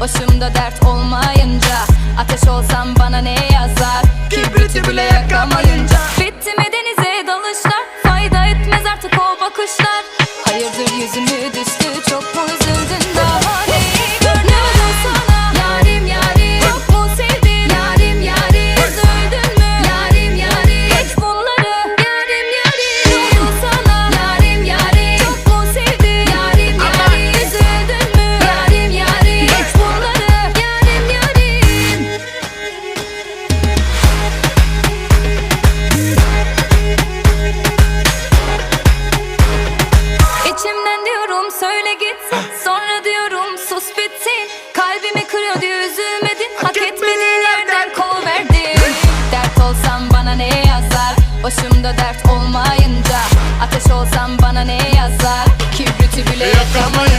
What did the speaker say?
Başımda dert olmayınca Ateş olsam bana ne yazar? Kibriti bile yakamayınca. Bitti mi denize dalışlar? Fayda etmez artık o bakışlar. Hayırdır yüzümü düştü Çok mu üzüldün olsam bana ne yazar? Başımda dert olmayınca Ateş olsam bana ne yazar? Kibriti bile yakamayınca